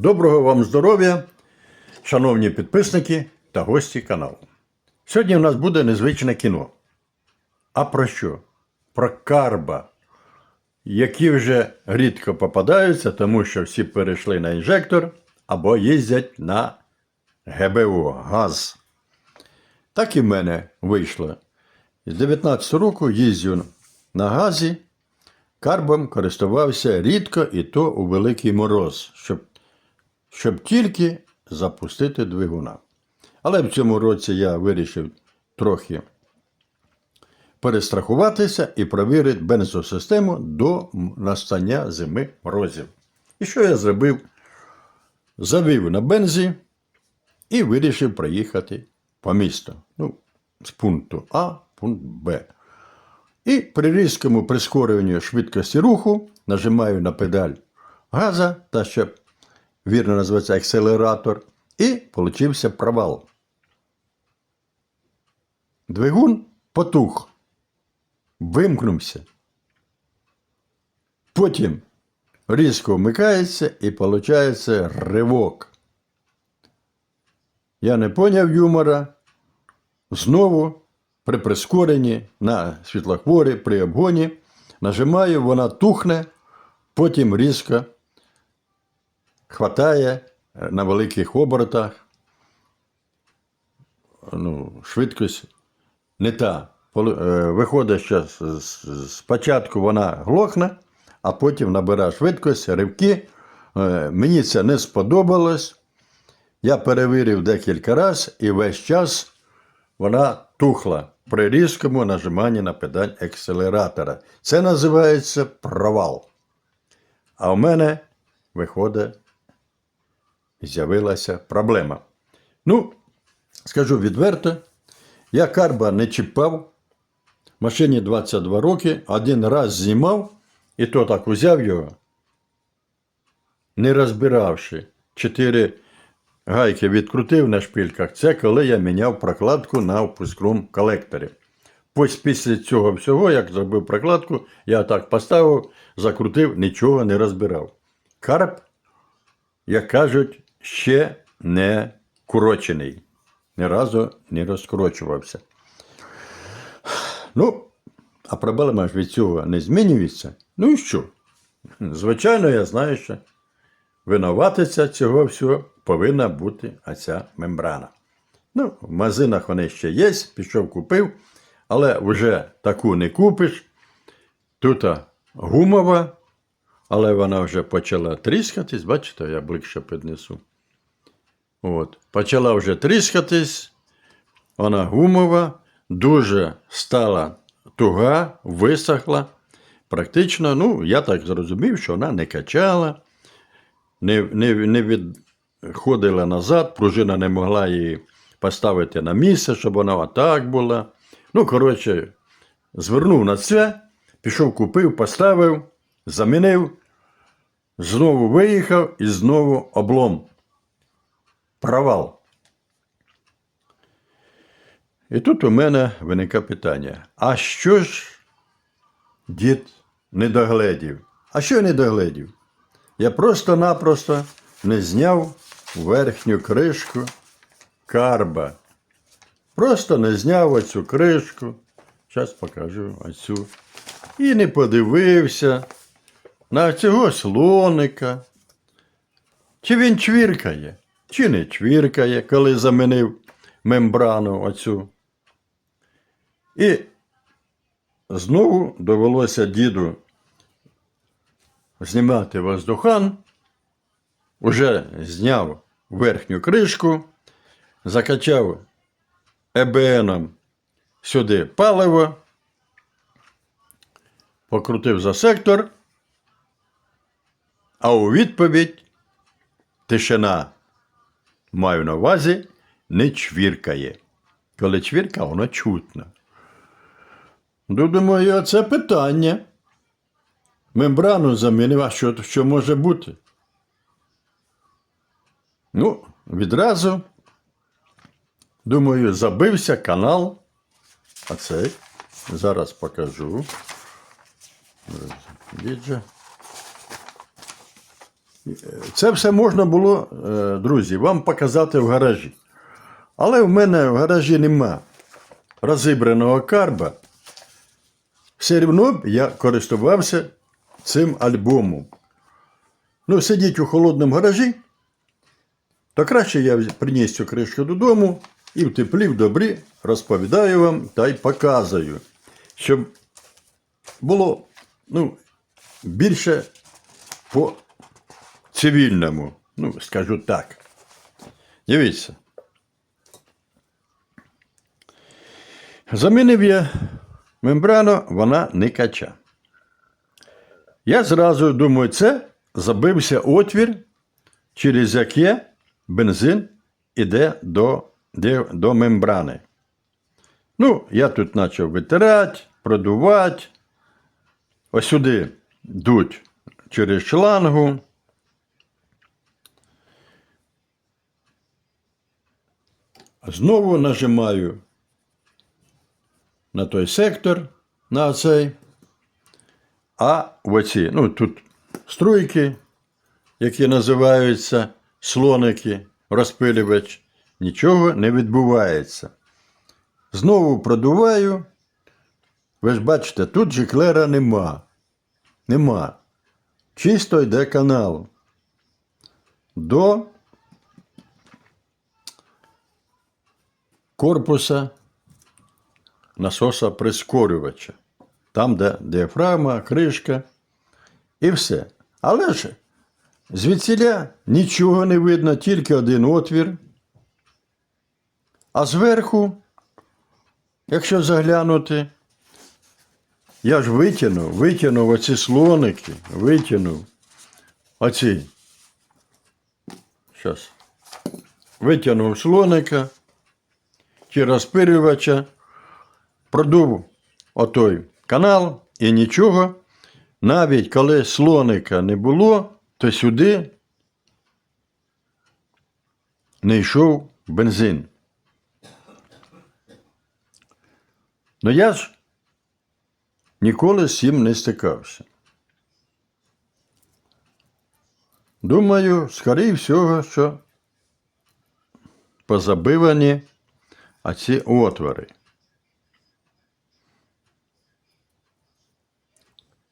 Доброго вам здоров'я, шановні підписники та гості каналу. Сьогодні у нас буде незвичне кіно. А про що? Про карба, які вже рідко попадаються, тому що всі перейшли на інжектор або їздять на ГБО газ. Так і в мене вийшло. З 19 року їздю на газі, карбом користувався рідко і то у великий мороз, щоб, щоб тільки запустити двигуна. Але в цьому році я вирішив трохи перестрахуватися і провірити бензосистему до настання зими морозів. І що я зробив? Завів на бензі і вирішив проїхати по місту. Ну, з пункту А пункт Б. І при різкому прискорюванні швидкості руху нажимаю на педаль газа, та що вірно називається акселератор, і получився провал. Двигун потух, вимкнувся. Потім різко вмикається і виходить ривок. Я не поняв юмора. Знову при прискоренні на світлофорі, при обгоні нажимаю, вона тухне, потім різко хватає на великих оборотах. Ну, швидкість не та. Е, Виходить, що спочатку вона глохне, а потім набирає швидкість, ривки. Е, Мені це не сподобалось. Я перевірив декілька разів і весь час вона тухла при різкому нажиманні на педаль акселератора. Це називається провал. А в мене, виходить, з'явилася проблема. Ну, скажу відверто, я карба не чіпав. Машині 22 роки, один раз знімав, і то так узяв його, не розбиравши. Чотири гайки відкрутив на шпильках. Це коли я міняв прокладку на впускному колекторі. Ось після цього всього, як зробив прокладку, я так поставив, закрутив, нічого не розбирав. Карп, як кажуть, ще не курочений. Ні разу не розкорочувався. Ну, а проблема ж від цього не змінюється. Ну і що? Звичайно, я знаю, що винуватиця цього всього повинна бути оця мембрана. Ну, в магазинах вони ще є, пішов купив, але вже таку не купиш. Тут гумова, але вона вже почала тріскатись, бачите, я ближче піднесу. От, почала вже тріскатись, вона гумова, дуже стала туга, висохла. Практично, ну, я так зрозумів, що вона не качала, не, не, не відходила назад, пружина не могла її поставити на місце, щоб вона отак була. Ну, коротше, звернув на це, пішов, купив, поставив, замінив, знову виїхав і знову облом. Провал. І тут у мене виникає питання: а що ж дід не догледів? А що не догледів? Я просто-напросто не зняв верхню кришку карба. Просто не зняв оцю кришку. Зараз покажу оцю. І не подивився на цього слоника. Чи він чвіркає, чи не чвіркає, коли замінив мембрану оцю. І знову довелося діду знімати воздухан, уже зняв верхню кришку, закачав ЕБНом сюди паливо, покрутив за сектор, а у відповідь тишина, маю на увазі, не чвіркає. Коли чвірка, воно чутно. Ну, думаю, це питання. Мембрану замінив, а що, що може бути? Ну, відразу, думаю, забився канал. А цей зараз покажу. Відже. Це все можна було, е, друзі, вам показати в гаражі. Але в мене в гаражі нема розібраного карба. Все одно я користувався цим альбомом. Ну, сидіть у холодному гаражі, то краще я приніс цю кришку додому і в теплі, в добрі розповідаю вам та й показую, щоб було ну, більше по цивільному. Ну, скажу так. Дивіться. Замінив я мембрану, вона не кача. Я зразу думаю, це забився отвір, через яке бензин іде до, до мембрани. Ну, я тут почав витирати, продувати. Ось сюди дуть через шлангу. Знову нажимаю на той сектор, на цей. А оці, ну тут струйки, які називаються слоники, розпилювач, нічого не відбувається. Знову продуваю. Ви ж бачите, тут жиклера нема. Нема. Чисто йде канал. До корпуса насоса прискорювача. Там, де діафрагма, кришка і все. Але ж звідсіля нічого не видно, тільки один отвір. А зверху, якщо заглянути, я ж витягнув, витягнув оці слоники, витягнув оці. Щас. Витягнув слоника чи розпилювача, продув отой канал і нічого. Навіть коли слоника не було, то сюди не йшов бензин. Ну я ж ніколи з цим не стикався. Думаю, скоріше всього, що позабивані оці отвори.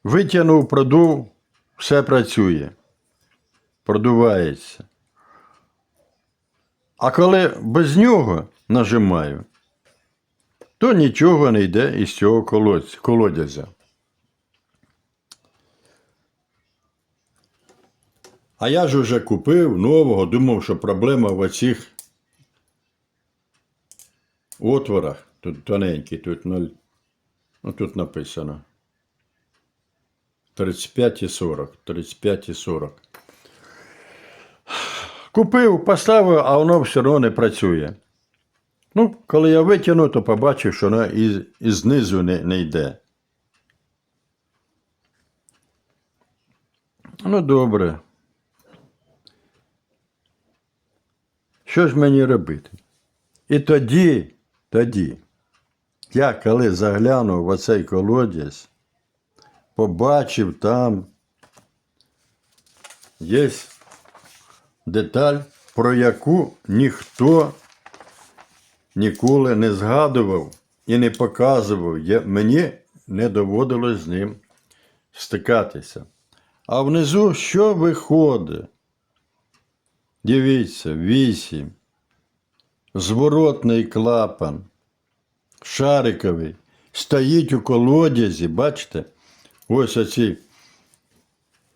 Витягнув, продув, все працює. Продувається. А коли без нього нажимаю, то нічого не йде із цього колодязя. А я ж уже купив нового, думав, що проблема в оцих отворах. Тут тоненький, тут 0. Ну, тут написано. 35 і 40. 35 і 40. Купив, поставив, а воно все одно не працює. Ну, коли я витягну, то побачив, що воно і, і знизу не, не йде. Ну, добре. Що ж мені робити? І тоді, тоді, я коли заглянув в оцей колодязь, побачив там є деталь, про яку ніхто ніколи не згадував і не показував. Я, мені не доводилось з ним стикатися. А внизу що виходить? Дивіться, вісім. Зворотний клапан. Шариковий. Стоїть у колодязі, бачите? Ось оці,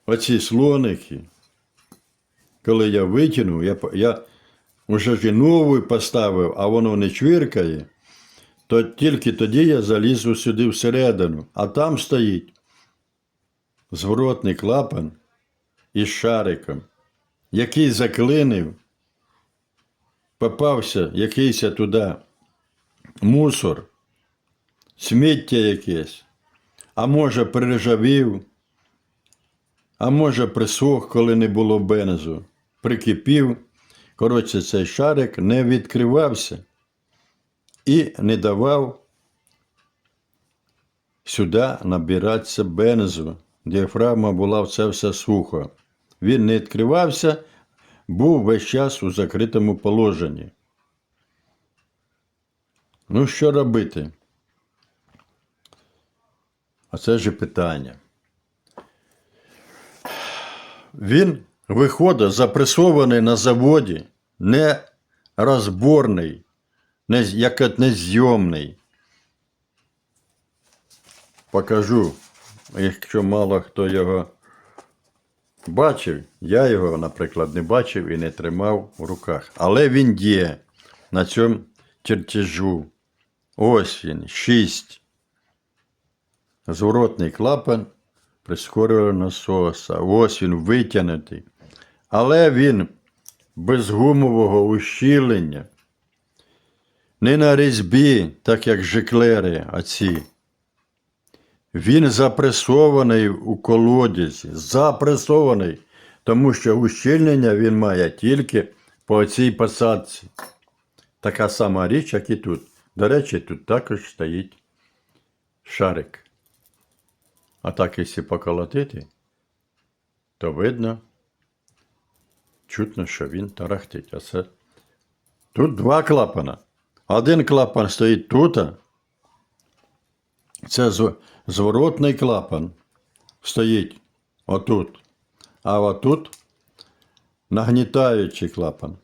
оці слоники. Коли я витягнув, я, я вже ж і нову поставив, а воно не чвиркає, то тільки тоді я залізу сюди всередину, а там стоїть зворотний клапан із шариком, який заклинив, попався якийсь туди мусор, сміття якесь, а може приржавів, а може присох, коли не було бензу, прикипів. Коротше, цей шарик не відкривався і не давав сюди набиратися бензу. Діафрагма була все все сухо. він не відкривався, був весь час у закритому положенні. Ну, що робити? А це ж питання. Він виходить запресований на заводі, не розборний, не, як незйомний. Покажу, якщо мало хто його бачив, я його, наприклад, не бачив і не тримав в руках. Але він є на цьому чертежу. Ось він, шість. Зворотний клапан прискорювального насоса. Ось він витягнутий. Але він без гумового ущілення. Не на різьбі, так як жиклери оці. Він запресований у колодязі, запресований, тому що ущільнення він має тільки по цій посадці. Така сама річ, як і тут. До речі, тут також стоїть шарик. А так, якщо поколотити, то видно, чутно, що він тарахтить. А це тут два клапана. Один клапан стоїть тут. Це з- зворотний клапан стоїть отут. А отут нагнітаючий клапан.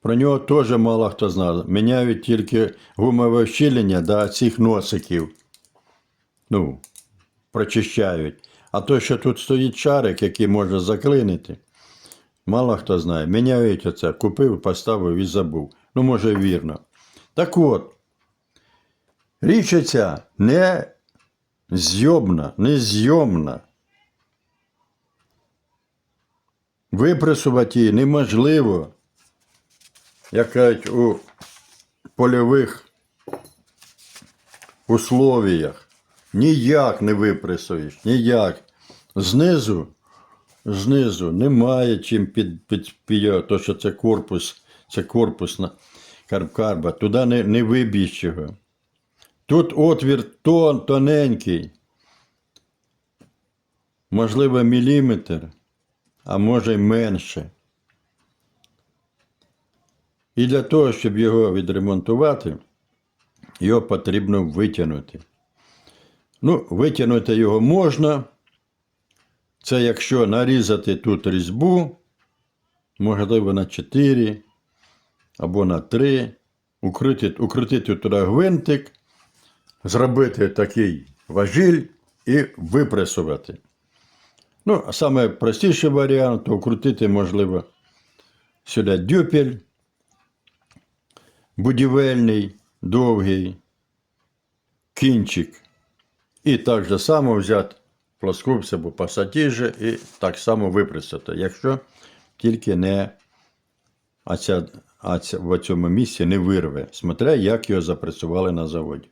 Про нього теж мало хто знає. Міняють тільки гумове щілення до цих носиків. Ну, прочищають. А то, що тут стоїть шарик, який може заклинити, мало хто знає. Міняють оце. Купив, поставив і забув. Ну, може, вірно. Так от, річ ця не зйомна, не зйомна. Випресувати її неможливо, як кажуть, у польових условіях. Ніяк не випресуєш, ніяк. Знизу, знизу немає чим під, під, під то, що це корпус, це корпусна карбкарба. Туди не, не виб'єш його. Тут отвір тон, тоненький. Можливо, міліметр, а може й менше. І для того, щоб його відремонтувати, його потрібно витягнути. Ну, витягнути його можна. Це якщо нарізати тут різьбу, можливо, на 4 або на 3, укрити, укрутити туди гвинтик, зробити такий важіль і випресувати. Ну, саме простіший варіант, то укрутити, можливо, сюди дюпель будівельний, довгий, кінчик. І так же само взяти плоскопця або пасатіжі і так само випресати, якщо тільки не а ця, а ця, в цьому місці не вирве, смотря, як його запресували на заводі.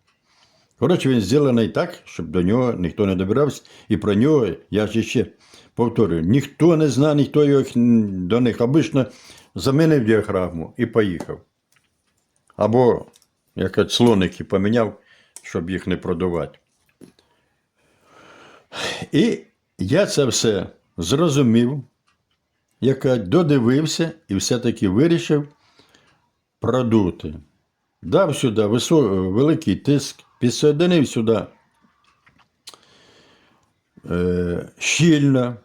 Коротше, він зроблений так, щоб до нього ніхто не добирався, і про нього, я ж ще повторюю, ніхто не знає, ніхто його до них обично замінив діаграму і поїхав. Або якось слоники поміняв, щоб їх не продавати. І я це все зрозумів, яка додивився і все-таки вирішив продути. Дав сюди висо- великий тиск, підсоединив сюди е, щільно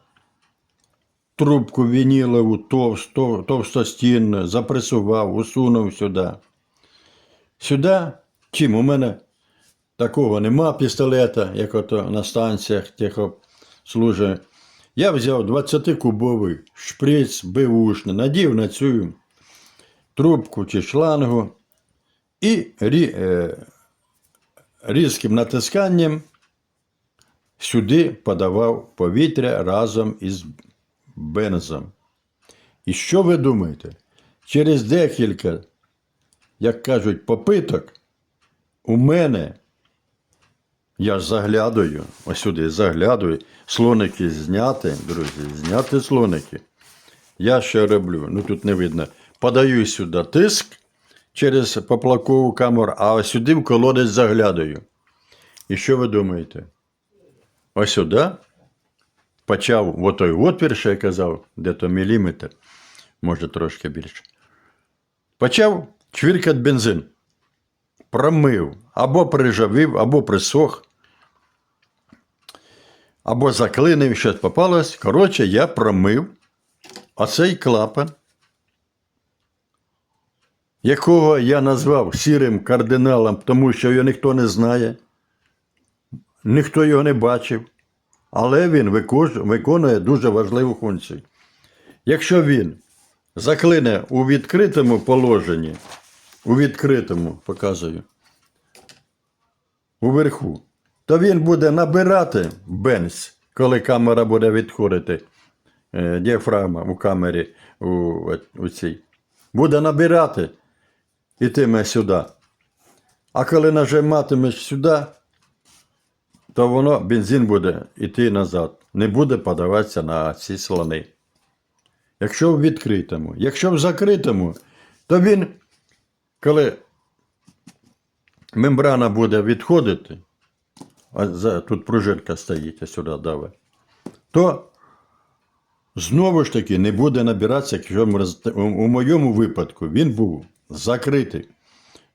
трубку вінілову товсто, товстостінну, запресував, усунув сюди. Сюди, чим у мене такого нема пістолета, як ото на станціях техослужби. Я взяв 20-кубовий шприц бивушний, надів на цю трубку чи шлангу і е, різким натисканням сюди подавав повітря разом із бензом. І що ви думаєте? Через декілька, як кажуть, попиток у мене я ж заглядаю, ось сюди заглядаю, слоники зняти, друзі, зняти слоники. Я що роблю? Ну тут не видно. Подаю сюди тиск через поплавкову камеру, а сюди в колодець заглядаю. І що ви думаєте? Ось сюди почав в отой отвір, що я казав, де то міліметр, може трошки більше. Почав чвіркати бензин. Промив, або прижавив, або присох, або заклинив, щось попалось. Коротше, я промив оцей клапан, якого я назвав сірим кардиналом, тому що його ніхто не знає, ніхто його не бачив, але він виконує дуже важливу функцію. Якщо він заклине у відкритому положенні, у відкритому, показую, уверху, то він буде набирати бенз, коли камера буде відходити, е, діафрагма у камері у, у цій. Буде набирати, ітиме сюди. А коли нажиматимеш сюди, то воно бензин буде йти назад, не буде подаватися на ці слони. Якщо в відкритому. Якщо в закритому, то він, коли мембрана буде відходити, а тут пружинка стоїть, а сюди даве, то знову ж таки не буде набиратися, якщо у моєму випадку він був закритий.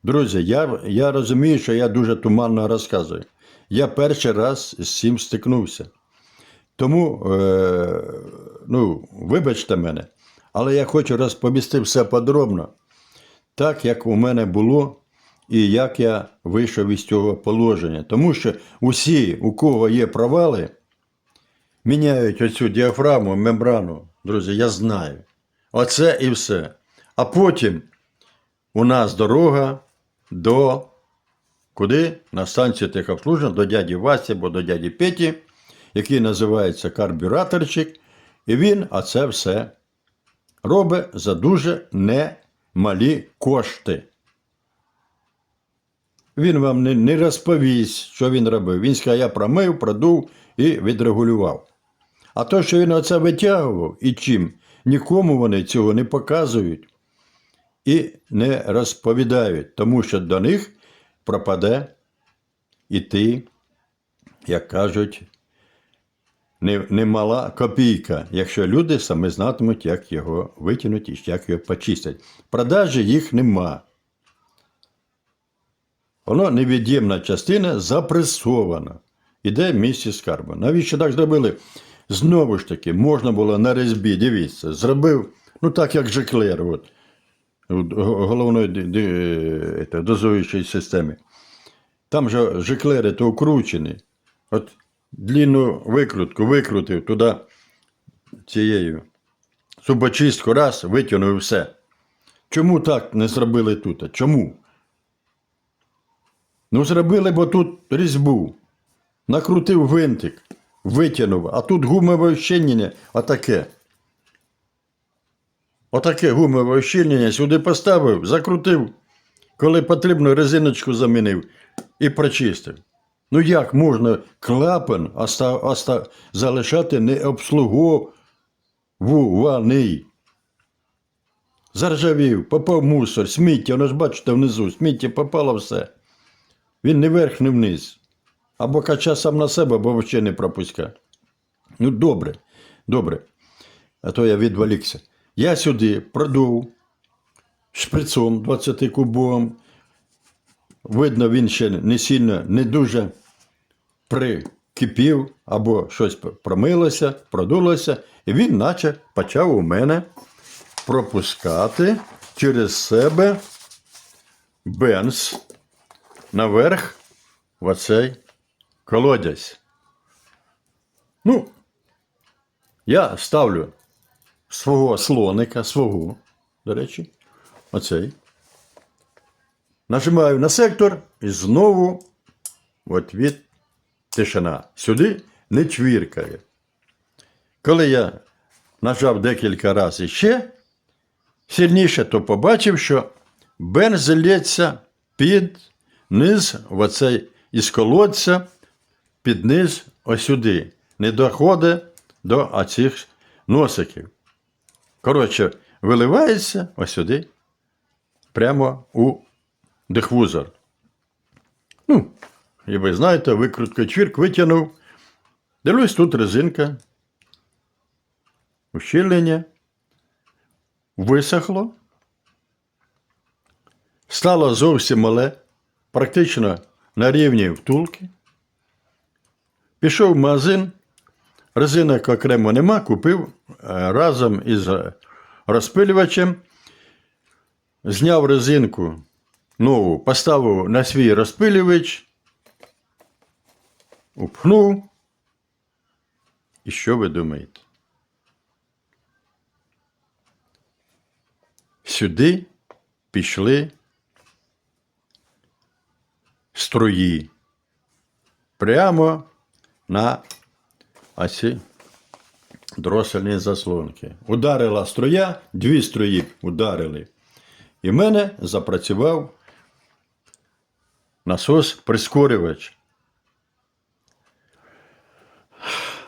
Друзі, я, я розумію, що я дуже туманно розказую. Я перший раз з цим стикнувся. Тому, е, ну, вибачте мене, але я хочу розповісти все подробно, так як у мене було і як я вийшов із цього положення. Тому що усі, у кого є провали, міняють оцю діафрагму, мембрану. Друзі, я знаю. Оце і все. А потім у нас дорога до куди? На станцію техобслуження до дяді Васі або до дяді Петі, який називається карбюраторчик, і він оце все робить за дуже немалі кошти. Він вам не, не розповість, що він робив. Він скаже, я промив, продув і відрегулював. А то, що він оце витягував і чим, нікому вони цього не показують і не розповідають, тому що до них пропаде іти, як кажуть, не- немала копійка, якщо люди саме знатимуть, як його витягнуть і як його почистять. Продажі їх нема. Воно невід'ємна частина запресована. Іде в місці скарбу. Навіщо так зробили? Знову ж таки, можна було на резьбі, дивіться, зробив, ну так як Жеклер, от, головної дозуючої системи. Там же жиклери то укручені. От длинну викрутку викрутив туди цією зубочистку раз, витягнув і все. Чому так не зробили тут? Чому? Ну, зробили, бо тут різьбу. Накрутив винтик, витягнув, а тут гумове ощільнення отаке. Отаке гумове ощільнення сюди поставив, закрутив, коли потрібно, резиночку замінив і прочистив. Ну як можна клапан оста, оста, залишати необслугований? Заржавів, попав мусор, сміття, воно ж бачите внизу, сміття попало все. Він не вверх, не вниз. Або кача сам на себе, або взагалі не пропуска. Ну, добре, добре. А то я відволікся. Я сюди продув шприцом 20 кубовим. Видно, він ще не сильно, не дуже прикипів, або щось промилося, продулося, і він наче почав у мене пропускати через себе бенз наверх в оцей колодязь. Ну, я ставлю свого слоника, свого, до речі, оцей. Нажимаю на сектор і знову от від тишина. Сюди не чвіркає. Коли я нажав декілька разів ще сильніше, то побачив, що бенз лється під низ, в оцей із колодця, під низ ось сюди. Не доходить до оцих носиків. Коротше, виливається ось сюди, прямо у дифузор. Ну, і ви знаєте, викрутка чвірк витягнув. Дивлюсь, тут резинка ущільнення висохло, стало зовсім мале, практично на рівні втулки. Пішов в магазин, резинок окремо нема, купив е, разом із е, розпилювачем, зняв резинку нову, поставив на свій розпилювач, упхнув. І що ви думаєте? Сюди пішли струї прямо на оці дросельні заслонки. Ударила струя, дві струї ударили. І в мене запрацював насос прискорювач.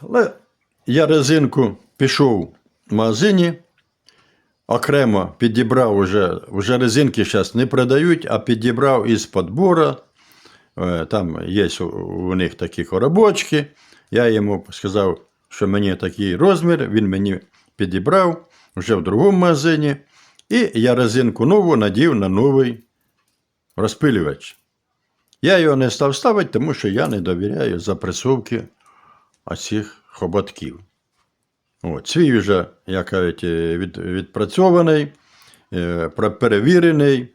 Але я резинку пішов в магазині, окремо підібрав уже, вже резинки зараз не продають, а підібрав із подбора. Е, Там є у них такі коробочки. Я йому сказав, що мені такий розмір, він мені підібрав вже в другому магазині. І я резинку нову надів на новий розпилювач. Я його не став ставити, тому що я не довіряю запресовки оцих хоботків. От, свій вже, як кажуть, е, від, відпрацьований, е, перевірений.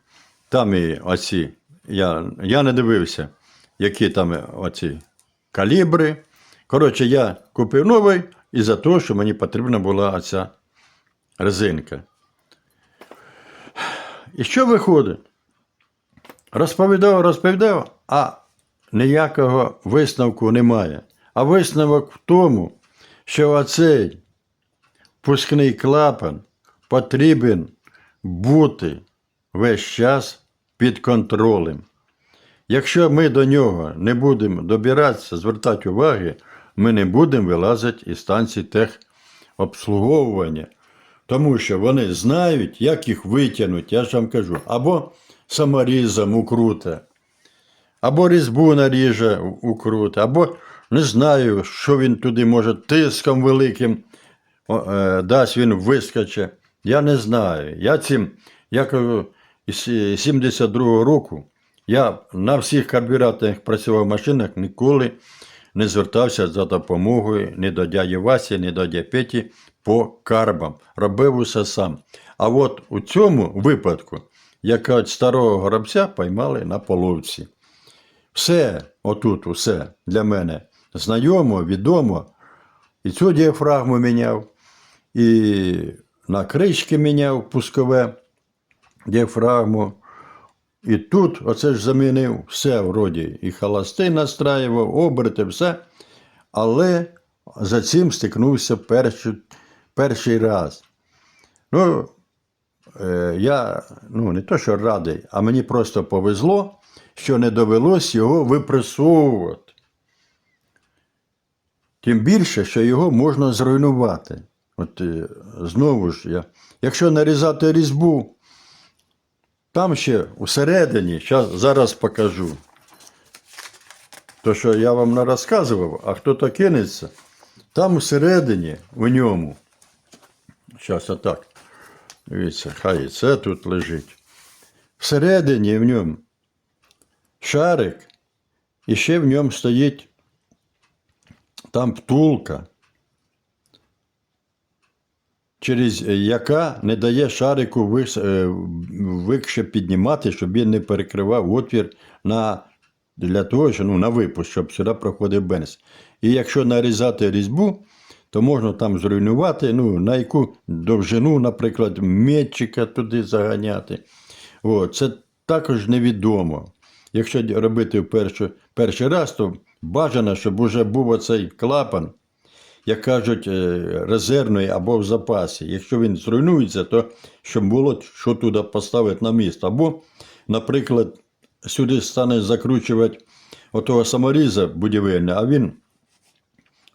Там і оці, я, я не дивився, які там оці калібри. Коротше, я купив новий і за те, що мені потрібна була оця резинка. І що виходить? Розповідав, розповідав, а ніякого висновку немає. А висновок в тому, що оцей пускний клапан потрібен бути весь час під контролем. Якщо ми до нього не будемо добиратися, звертати уваги, ми не будемо вилазити із станції техобслуговування. Тому що вони знають, як їх витягнути, я ж вам кажу, або саморізом укруте, або різьбу наріже укруте, або не знаю, що він туди може тиском великим е, дасть він вискоче. Я не знаю. Я цим, я кажу, із 72-го року я на всіх карбюраторних працював машинах, ніколи не звертався за допомогою ні до дяді Васі, ні до дяді Петі по карбам. Робив усе сам. А от у цьому випадку, як от старого горобця поймали на половці. Все, отут, усе для мене знайомо, відомо. І цю діафрагму міняв, і на кришки міняв пускове діафрагму. І тут оце ж замінив все вроді. І холостий настраював, оберти, все. Але за цим стикнувся перший, перший раз. Ну, е, я ну, не то, що радий, а мені просто повезло, що не довелось його випресовувати. Тим більше, що його можна зруйнувати. От е, знову ж я. Якщо нарізати різьбу, там ще усередині, зараз покажу. То, що я вам не розказував, а хто-то кинеться, там усередині у ньому. Зараз отак. Дивіться, хай і це тут лежить. Всередині в ньому шарик, і ще в ньому стоїть там втулка, через яка не дає шарику е, піднімати, щоб він не перекривав отвір на, для того, що, ну, на випуск, щоб сюди проходив бенз. І якщо нарізати різьбу, то можна там зруйнувати, ну, на яку довжину, наприклад, метчика туди заганяти. О, це також невідомо. Якщо робити першу, перший раз, то бажано, щоб вже був оцей клапан, як кажуть, е, резервний або в запасі. Якщо він зруйнується, то щоб було що туди поставити на місце. Або, наприклад, сюди стане закручувати отого саморіза будівельне, а він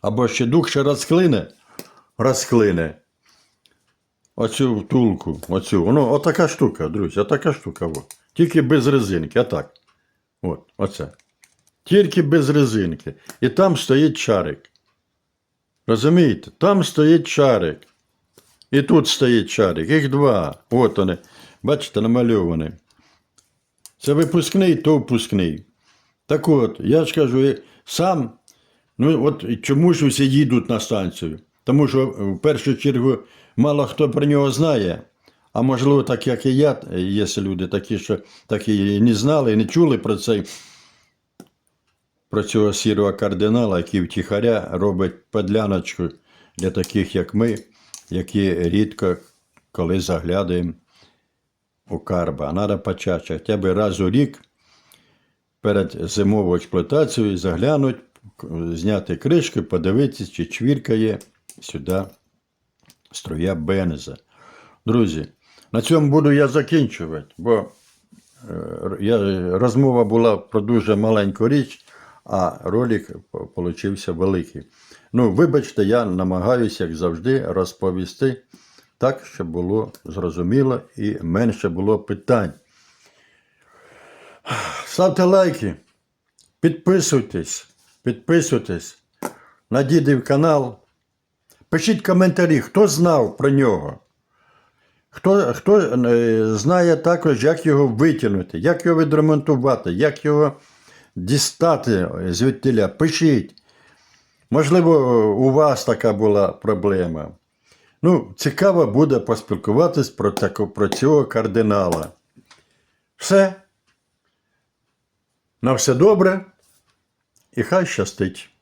або ще дух ще розклине, розклине оцю втулку, оцю. Воно отака штука, друзі, отака штука. О. Тільки без резинки, отак. От, оце. Тільки без резинки. І там стоїть шарик. Розумієте? Там стоїть шарик. І тут стоїть шарик, їх два. От вони. Бачите, намальовані. Це випускний, то впускний. Так от, я ж кажу, сам, ну от чому ж усі їдуть на станцію? Тому що в першу чергу мало хто про нього знає. А можливо, так як і я, є люди такі, що так і не знали, не чули про цей, про цього сірого кардинала, який втіхаря робить подляночку для таких, як ми, які рідко коли заглядаємо у карба. А треба почати хоча б раз у рік перед зимовою експлуатацією заглянути, зняти кришку, подивитися, чи чвіркає сюди струя бенза. Друзі, на цьому буду я закінчувати, бо е, я, розмова була про дуже маленьку річ, а ролик получився великий. Ну, вибачте, я намагаюся, як завжди, розповісти так, щоб було зрозуміло і менше було питань. Ставте лайки, підписуйтесь, підписуйтесь на дідів канал. Пишіть коментарі, хто знав про нього. Хто, хто е, знає також, як його витягнути, як його відремонтувати, як його дістати звідтіля. Пишіть. Можливо, у вас така була проблема. Ну, цікаво буде поспілкуватись про, таку, про цього кардинала. Все. На все добре і хай щастить.